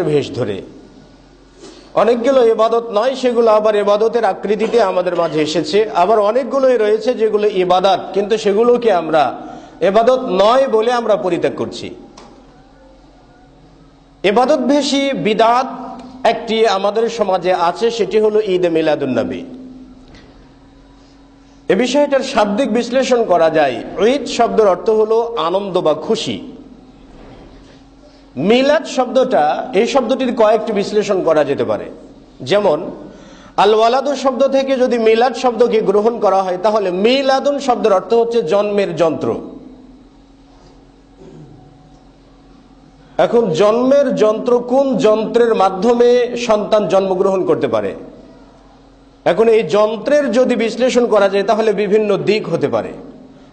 ভেষ ধরে। অনেকগুলো ইবাদত নয়, সেগুলো আবার এবাদতের আকৃতিতে আমাদের মাঝে এসেছে। আবার অনেকগুলোই রয়েছে যেগুলো ইবাদত, কিন্তু সেগুলোকে আমরা এবাদত নয় বলে আমরা পরিত্যাগ করছি। এবাদত ভেসি বিদাত একটি আমাদের সমাজে আছে, সেটি হলো ঈদ মিলাদুন্নবী এ বিষয়টার শাব্দিক বিশ্লেষণ করা যায়। ঈদ শব্দের অর্থ হলো আনন্দ বা খুশি। মিলাদ শব্দটা, এই শব্দটির কয়েকটি বিশ্লেষণ করা যেতে পারে। যেমন আল ওয়ালাদুন শব্দ থেকে যদি মিলাদ শব্দকে গ্রহণ করা হয়, তাহলে মিলাদুন শব্দের অর্থ হচ্ছে জন্মের যন্ত্র। এখন, জন্মের যন্ত্র কোন যন্ত্রের মাধ্যমে সন্তান জন্মগ্রহণ করতে পারে? এখন, এই যন্ত্রের যদি বিশ্লেষণ করা যায়, তাহলে বিভিন্ন দিক হতে পারে।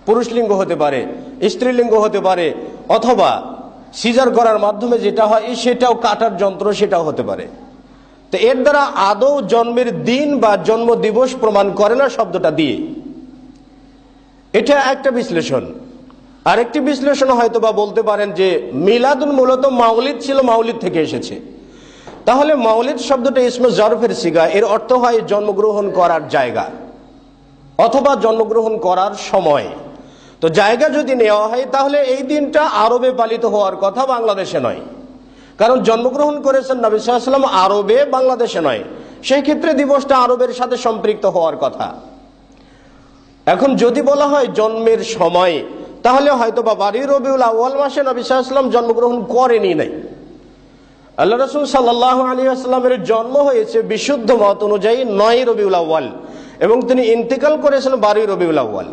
পুরুষলিঙ্গ হতে পারে, স্ত্রীলিঙ্গ হতে পারে, অথবা সিজার করার মাধ্যমে যেটা হয় সেটাও কাটার যন্ত্র, সেটাও হতে পারে। তো এর দ্বারা আদৌ জন্মের দিন বা জন্ম দিবস প্রমাণ করে না শব্দটা দিয়ে। এটা একটা বিশ্লেষণ। আরেকটি বিশ্লেষণ হয়তো বা বলতে পারেন যে, মিলাদুন মূলত মাউলিদ ছিল, মাউলিদ থেকে এসেছে। তাহলে মাউলিদ শব্দটা ইসমে জরফের সিগা, এর অর্থ হয় জন্মগ্রহণ করার জায়গা। অথবা জন্মগ্রহণ করার সময়। তো জায়গা যদি নেওয়া হয়, তাহলে এই দিনটা আরবে পালিত হওয়ার কথা বাংলাদেশে নয়। কারণ জন্মগ্রহণ করেছেন নবী সাল্লাম আরবে, বাংলাদেশে নয়। সেই ক্ষেত্রে দিবসটা আরবের সাথে সম্পৃক্ত হওয়ার কথা। এখন যদি বলা হয় জন্মের সময়, তাহলে হয়তো বা বাড়ি রবিউল আউ্য়াল মাসে নবী সাল্লাম জন্মগ্রহণ করেনি নাই। আল্লাহ রসুল সাল্লাহ আলী আসলামের জন্ম হয়েছে বিশুদ্ধ মত অনুযায়ী নয় রবিউল আউ্য়াল, এবং তিনি ইন্তেকাল করেছেন বারোই রবিউল আউ্য়াল।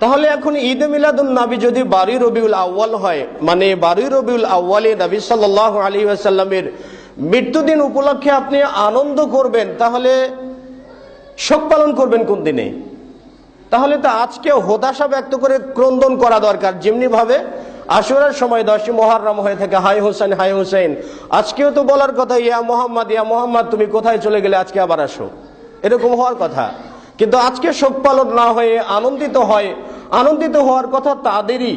তাহলে এখন ঈদ মিলাদুল নাবি যদি বারুই রবিউল আউ্য়াল হয় মানে বারুই রবিউল আউ্য়ালে নবী সাল্লাহ আলী আসাল্লামের মৃত্যুদিন উপলক্ষে আপনি আনন্দ করবেন, তাহলে শোক পালন করবেন কোন দিনে? তাহলে তো আজকে হতাশা ব্যক্ত করে ক্রন্দন করা দরকার, যেমনি ভাবে আশুরার সময় দশই মহারাম হয়ে থাকে হাই হোসেন হাই হোসেন আজকেও তো বলার কথা, ইয়া মোহাম্মদ ইয়া মোহাম্মদ, তুমি কোথায় চলে গেলে আজকে আবার আসো? এরকম হওয়ার কথা। কিন্তু আজকে শোক পালন না হয়ে আনন্দিত হয় আনন্দিত হওয়ার কথা তাদেরই,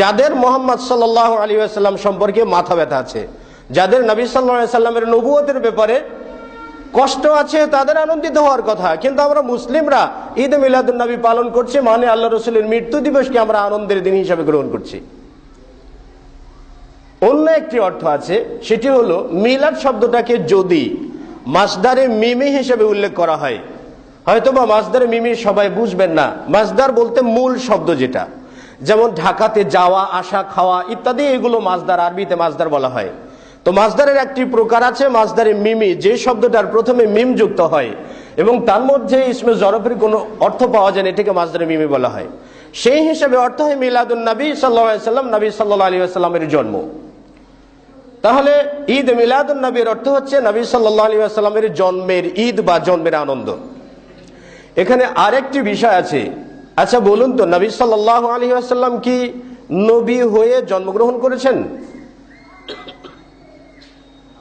যাদের মোহাম্মদ সাল্লাহ আলী আসাল্লাম সম্পর্কে মাথা ব্যথা আছে, যাদের নবী সাল্লা সাল্লামের নবুয়তের ব্যাপারে কষ্ট আছে, তাদের আনন্দিত হওয়ার কথা। কিন্তু আমরা মুসলিমরা ঈদ মিলাদুল নবী পালন করছি মানে আল্লাহ রসুলের মৃত্যু দিবসকে আমরা আনন্দের দিন হিসাবে গ্রহণ করছি। অন্য একটি অর্থ আছে, সেটি হলো মিলাদ শব্দটাকে যদি মাসদারে মিমি হিসেবে উল্লেখ করা হয়। হয়তো বা মাসদারে মিমি সবাই বুঝবেন না। মাসদার বলতে মূল শব্দ যেটা। যেমন ঢাকাতে যাওয়া, আসা, খাওয়া ইত্যাদি এগুলো মাসদার আরবিতে মাসদার বলা হয়। তো মাসদারের একটি প্রকার আছে মাসদারে মিমি, যে শব্দটার প্রথমে মিম যুক্ত হয় এবং তার মধ্যে ইসমে জরফের কোনো অর্থ পাওয়া যায় এটাকে মাসদারে মিমি বলা হয়। সেই হিসেবে অর্থ হয় মিলাদুল নবী সাল্লাম নবী সাল্লাহ আলী আসাল্লামের জন্ম। তাহলে ঈদ মিলাদুল নবীর অর্থ হচ্ছে নবী সাল্লাহ আলী আসাল্লামের জন্মের, ঈদ বা জন্মের আনন্দ। এখানে আরেকটি বিষয় আছে। আচ্ছা বলুন তো, নবী সাল্লাহ আলী আসাল্লাম কি নবী হয়ে জন্মগ্রহণ করেছেন?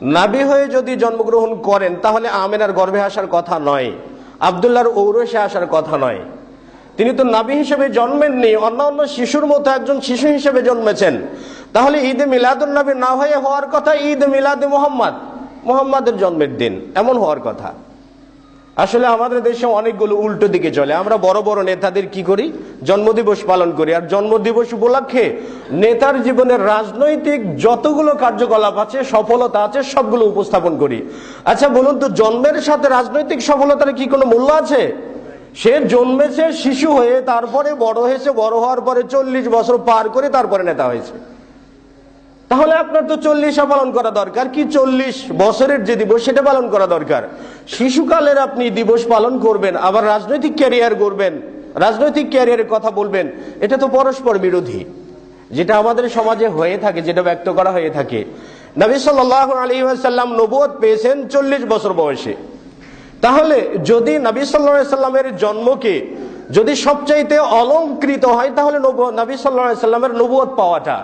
নাবি হয়ে যদি জন্মগ্রহণ করেন, তাহলে আমেনার গর্ভে আসার কথা নয়, আবদুল্লাহর ঔরসে আসার কথা নয়। তিনি তো নাবি হিসেবে জন্মেননি, অন্য অন্য শিশুর মতো একজন শিশু হিসেবে জন্মেছেন। তাহলে ঈদে মিলাদুল না হয়ে হওয়ার কথা ঈদ মিলাদে মোহাম্মদ, মোহাম্মদের জন্মের দিন, এমন হওয়ার কথা। আসলে আমাদের দেশে অনেকগুলো উল্টো দিকে চলে। আমরা বড় বড় নেতাদের কি করি? জন্মদিবস পালন করি। আর জন্মদিবস উপলক্ষে নেতার জীবনের রাজনৈতিক যতগুলো কার্যকলাপ আছে, সফলতা আছে, সবগুলো উপস্থাপন করি। আচ্ছা বলুন তো, জন্মের সাথে রাজনৈতিক সফলতার কি কোনো মূল্য আছে? সে জন্মেছে শিশু হয়ে, তারপরে বড় হয়েছে, বড় হওয়ার পরে চল্লিশ বছর পার করে তারপরে নেতা হয়েছে। আপনার তো চল্লিশা পালন করা দরকার। কি চল্লিশ বছরের যে দিবস সেটা পালন করা দরকার? শিশুকালের আপনি দিবস পালন করবেন, আবার রাজনৈতিক ক্যারিয়ার করবেন রাজনৈতিক ক্যারিয়ারের কথা বলবেন, এটা তো পরস্পর বিরোধী। যেটা আমাদের সমাজে হয়ে থাকে, যেটা ব্যক্ত করা হয়ে থাকে। নবী সাল্লাহ আলী সাল্লাম নবুয় পেয়েছেন চল্লিশ বছর বয়সে। তাহলে যদি নবী সাল্লা সাল্লামের জন্মকে যদি সবচাইতে অলঙ্কৃত হয়, তাহলে নবী সাল্লা সাল্লামের নবুয় পাওয়াটা।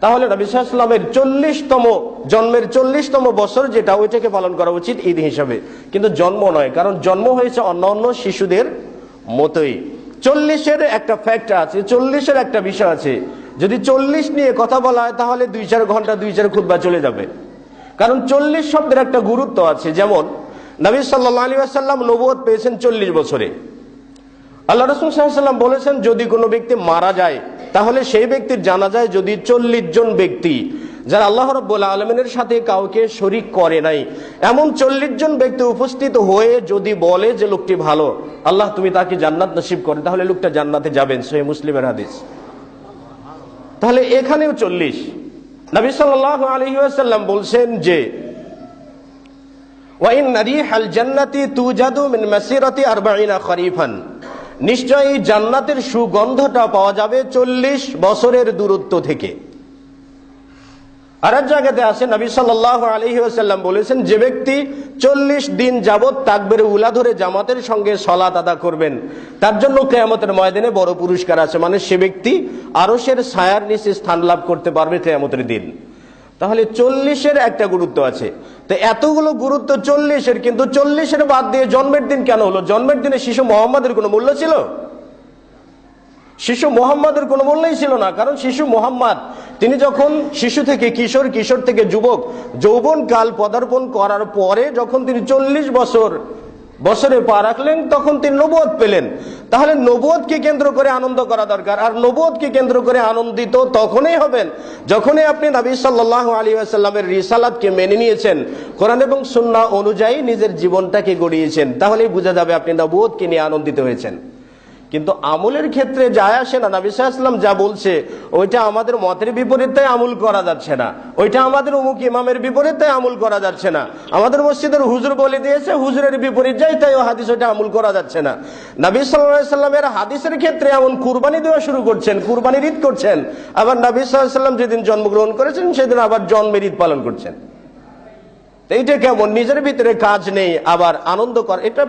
তাহলে নবী সাল্লামের চল্লিশতম, জন্মের চল্লিশতম বছর যেটা ওইটাকে পালন করা উচিত ঈদ হিসাবে। কিন্তু জন্ম নয়, কারণ জন্ম হয়েছে অন্য অন্য শিশুদের মতোই। চল্লিশের একটা ফ্যাক্ট আছে, চল্লিশের একটা বিষয় আছে। যদি চল্লিশ নিয়ে কথা বলা হয়, তাহলে দুই চার ঘণ্টা, দুই চার খুদ্া চলে যাবে। কারণ চল্লিশ শব্দের একটা গুরুত্ব আছে, যেমন নবী সাল্লাহ আলী আসাল্লাম নবুয়ত পেয়েছেন চল্লিশ বছরে। আল্লাহ রসুল সাল্লাম বলেছেন, যদি কোনো ব্যক্তি মারা যায়, তাহলে সেই ব্যক্তির জানা যায় যদি চল্লিশ জন ব্যক্তি, যারা আল্লাহ রব্বুল আলমিনের সাথে কাউকে শরিক করে নাই, এমন চল্লিশ জন ব্যক্তি উপস্থিত হয়ে যদি বলে যে লোকটি ভালো, আল্লাহ তুমি তাকে জান্নাত নসিব করে, তাহলে লোকটা জান্নাতে যাবেন সে মুসলিমের হাদিস। তাহলে এখানেও চল্লিশ। নবী সাল্লাহ আলহিহাসাল্লাম বলছেন যে ওয়াইন রিহাল জান্নাতি তু জাদু মিন মাসিরাতি আরবাইনা খরিফান। নিশ্চয়ই জান্নাতের সুগন্ধটা পাওয়া যাবে চল্লিশ বছরের দূরত্ব থেকে। আর এক জায়গাতে আছে নবী সাল্লাহ আলহিহাল্লাম বলেছেন, যে ব্যক্তি চল্লিশ দিন যাবৎ তাকবের উলা ধরে জামাতের সঙ্গে সলাত আদা করবেন, তার জন্য কেয়ামতের ময়দানে বড় পুরস্কার আছে। মানে সে ব্যক্তি আরসের ছায়ার নিচে স্থান লাভ করতে পারবে কেয়ামতের দিন। তাহলে চল্লিশের একটা গুরুত্ব আছে। তো এতগুলো গুরুত্ব চল্লিশের, কিন্তু চল্লিশের বাদ দিয়ে জন্মের দিন কেন হলো? জন্মের দিনে শিশু মোহাম্মদের কোনো মূল্য ছিল? শিশু মোহাম্মদের কোনো মূল্যই ছিল না, কারণ শিশু মোহাম্মদ, তিনি যখন শিশু থেকে কিশোর কিশোর থেকে যুবক যৌবন কাল পদার্পণ করার পরে যখন তিনি চল্লিশ বছর বছরে পা রাখলেন, তখন তিনি নবোধ পেলেন। তাহলে নবোধকে কেন্দ্র করে আনন্দ করা দরকার। আর নবোধকে কেন্দ্র করে আনন্দিত তখনই হবেন, যখনই আপনি নবী সাল্লাহ আলী আসাল্লামের রিসালাতকে মেনে নিয়েছেন। কোরআন এবং সুন্না অনুযায়ী নিজের জীবনটাকে গড়িয়েছেন। তাহলেই বোঝা যাবে আপনি নবোধকে নিয়ে আনন্দিত হয়েছেন। কিন্তু আমলের ক্ষেত্রে যায় আসে না। নবী সাল্লাম যা বলছে, ওইটা আমাদের মতের বিপরীতে আমল করা যাচ্ছে না। ওইটা আমাদের অমুক ইমামের বিপরীতে আমল করা যাচ্ছে না। আমাদের মসজিদের হুজুর বলে দিয়েছে, হুজুরের বিপরীত যাই তাই ও হাদিস ওইটা আমল করা যাচ্ছে না। নবী সাল্লামের হাদিসের ক্ষেত্রে এমন কুরবানি দেওয়া শুরু করছেন, কুরবানির ঈদ করছেন। আবার নবী সাল্লাম যেদিন জন্মগ্রহণ করেছেন, সেদিন আবার জন্মের ঈদ পালন করছেন। এইটা কেমন? নিজের ভিতরে কাজ নেই, আবার আনন্দ কর এটা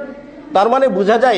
তার মানে বোঝা যায়